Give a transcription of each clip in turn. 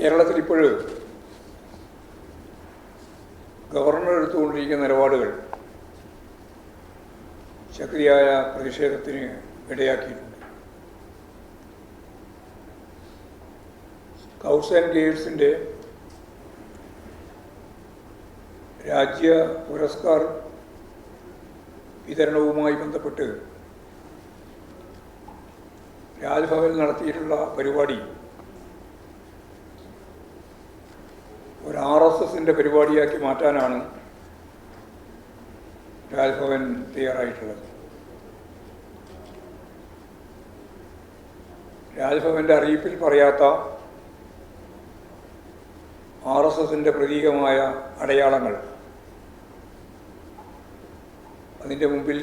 കേരളത്തിൽ ഇപ്പോൾ ഗവർണർ എടുത്തുകൊണ്ടിരിക്കുന്ന നിലപാടുകൾ ശക്തിയായ പ്രതിഷേധത്തിന് ഇടയാക്കിയിട്ടുണ്ട്. സ്കൗട്ട്സ് ആൻഡ് ഗേഴ്സിന്റെ രാജ്യ പുരസ്കാർ വിതരണവുമായി ബന്ധപ്പെട്ട് രാജ്ഭവനിൽ നടത്തിയിട്ടുള്ള പരിപാടി ഒരു ആർ എസ് എസിന്റെ പരിപാടിയാക്കി മാറ്റാനാണ് രാജ്ഭവൻ തയ്യാറായിട്ടുള്ളത്. രാജ്ഭവന്റെ അറിയിപ്പിൽ പറയാത്ത ആർ എസ് എസിന്റെ പ്രതീകമായ അടയാളങ്ങൾ. അതിന്റെ മുമ്പിൽ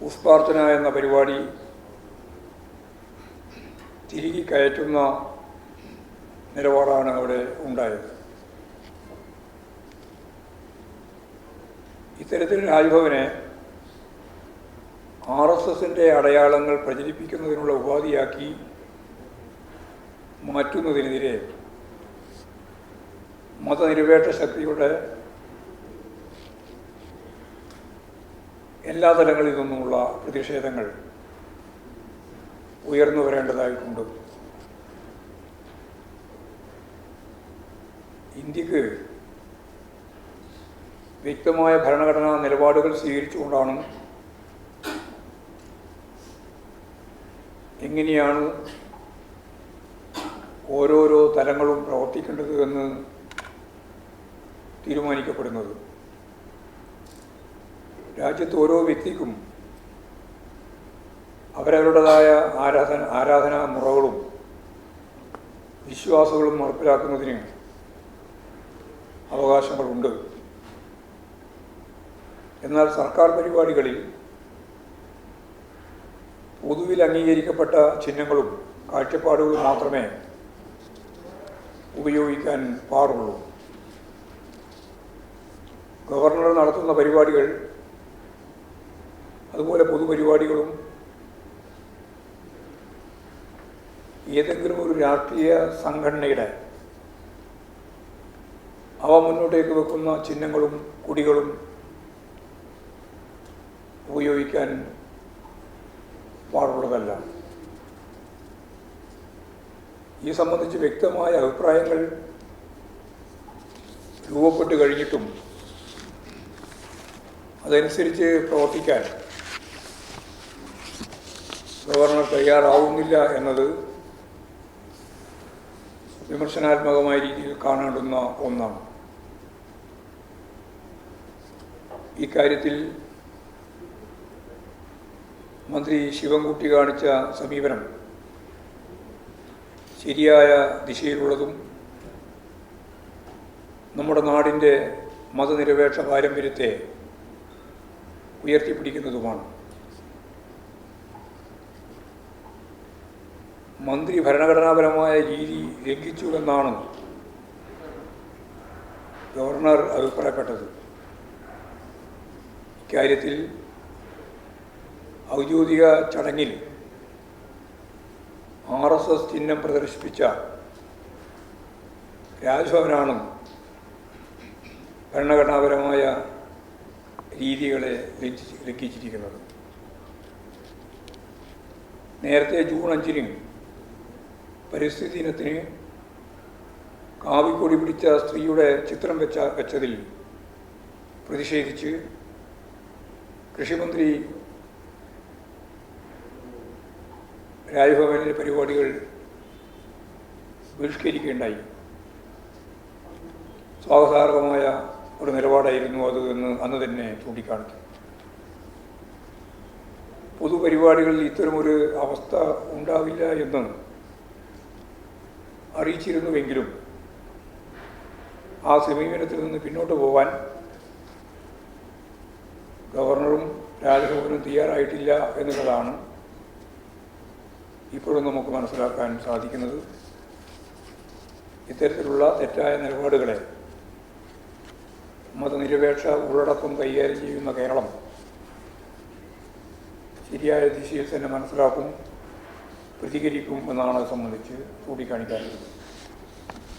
പുഷ്പാർച്ചന എന്ന പരിപാടി തിരികെ കയറ്റുന്ന നിലപാടാണ് അവിടെ ഉണ്ടായത്. ഇത്തരത്തിൽ രാജ്ഭവനെ ആർ എസ് എസിന്റെ അടയാളങ്ങൾ പ്രചരിപ്പിക്കുന്നതിനുള്ള ഉപാധിയാക്കി മാറ്റുന്നതിനെതിരെ മതനിരപേക്ഷ ശക്തിയുടെ എല്ലാ തലങ്ങളിൽ നിന്നുമുള്ള പ്രതിഷേധങ്ങൾ ഉയർന്നു വരേണ്ടതായിട്ടുണ്ട്. ഇന്ത്യയ്ക്ക് വ്യക്തമായ ഭരണഘടനാ നിലപാടുകൾ സ്വീകരിച്ചുകൊണ്ടാണ് എങ്ങനെയാണ് ഓരോരോ തലങ്ങളും പ്രവർത്തിക്കേണ്ടത് എന്ന് തീരുമാനിക്കപ്പെടുന്നത്. രാജ്യത്ത് ഓരോ വ്യക്തിക്കും അവരവരുടേതായ ആരാധന ആരാധനാ മുറകളും വിശ്വാസങ്ങളും നടപ്പിലാക്കുന്നതിന് അവകാശങ്ങളുണ്ട്. എന്നാൽ സർക്കാർ പരിപാടികളിൽ പൊതുവിൽ അംഗീകരിക്കപ്പെട്ട ചിഹ്നങ്ങളും കാഴ്ചപ്പാടുകളും മാത്രമേ ഉപയോഗിക്കാൻ പാടുള്ളൂ. ഗവർണർ നടത്തുന്ന പരിപാടികൾ അതുപോലെ പൊതുപരിപാടികളും ഏതെങ്കിലും ഒരു രാഷ്ട്രീയ സംഘടനയുടെ അവ മുന്നോട്ടേക്ക് വെക്കുന്ന ചിഹ്നങ്ങളും കുടികളും ഉപയോഗിക്കാൻ പാടുള്ളതല്ല. ഈ സംബന്ധിച്ച് വ്യക്തമായ അഭിപ്രായങ്ങൾ രൂപപ്പെട്ട് കഴിഞ്ഞിട്ടും അതനുസരിച്ച് പ്രവർത്തിക്കാൻ ഗവർണർ തയ്യാറാവുന്നില്ല എന്നത് വിമർശനാത്മകമായ രീതിയിൽ കാണേണ്ടുന്ന ഒന്നാണ്. ഇക്കാര്യത്തിൽ മന്ത്രി ശിവൻകുട്ടി കാണിച്ച സമീപനം ശരിയായ ദിശയിലുള്ളതും നമ്മുടെ നാടിന്റെ മതനിരപേക്ഷ പാരമ്പര്യത്തെ ഉയർത്തിപ്പിടിക്കുന്നതുമാണ്. മന്ത്രി ഭരണഘടനാപരമായ രീതി ലംഘിച്ചു എന്നാണ് ഗവർണർ അഭിപ്രായപ്പെട്ടത്. ഇക്കാര്യത്തിൽ ഔദ്യോഗിക ചടങ്ങിൽ ആർ എസ് എസ് ചിഹ്നം പ്രദർശിപ്പിച്ച രാജ്ഭവനാണ് ഭരണഘടനാപരമായ രീതികളെ ലംഘിച്ച് ലംഘിച്ചിരിക്കുന്നത്. നേരത്തെ ജൂൺ അഞ്ചിന് പരിസ്ഥിതി ദിനത്തിന് കാവിക്കൊടി പിടിച്ച സ്ത്രീയുടെ ചിത്രം വെച്ച വെച്ചതിൽ പ്രതിഷേധിച്ച് കൃഷിമന്ത്രി രാജ്ഭവനിലെ പരിപാടികൾ ബഹിഷ്കരിക്കുകയുണ്ടായി. സ്വാഗതാർഹമായ ഒരു നിലപാടായിരുന്നു അത് എന്ന് അന്ന് തന്നെ ചൂണ്ടിക്കാണിച്ചു. പൊതുപരിപാടികളിൽ ഇത്തരമൊരു അവസ്ഥ ഉണ്ടാവില്ല എന്ന് അറിയിച്ചിരുന്നുവെങ്കിലും ആ സമീപനത്തിൽ നിന്ന് പിന്നോട്ട് പോകാൻ ഗവർണറും രാജഭവനും തയ്യാറായിട്ടില്ല എന്നുള്ളതാണ് ഇപ്പോഴും നമുക്ക് മനസ്സിലാക്കാൻ സാധിക്കുന്നത്. ഇത്തരത്തിലുള്ള തെറ്റായ നിലപാടുകളെ മതനിരപേക്ഷ ഉള്ളടക്കം കൈകാര്യം ചെയ്യുന്ന കേരളം ശരിയായ ദിശയിൽ തന്നെ മനസ്സിലാക്കും പ്രതികരിക്കും എന്നാണ് സംബന്ധിച്ച് ചൂണ്ടിക്കാണിക്കാറുള്ളത്.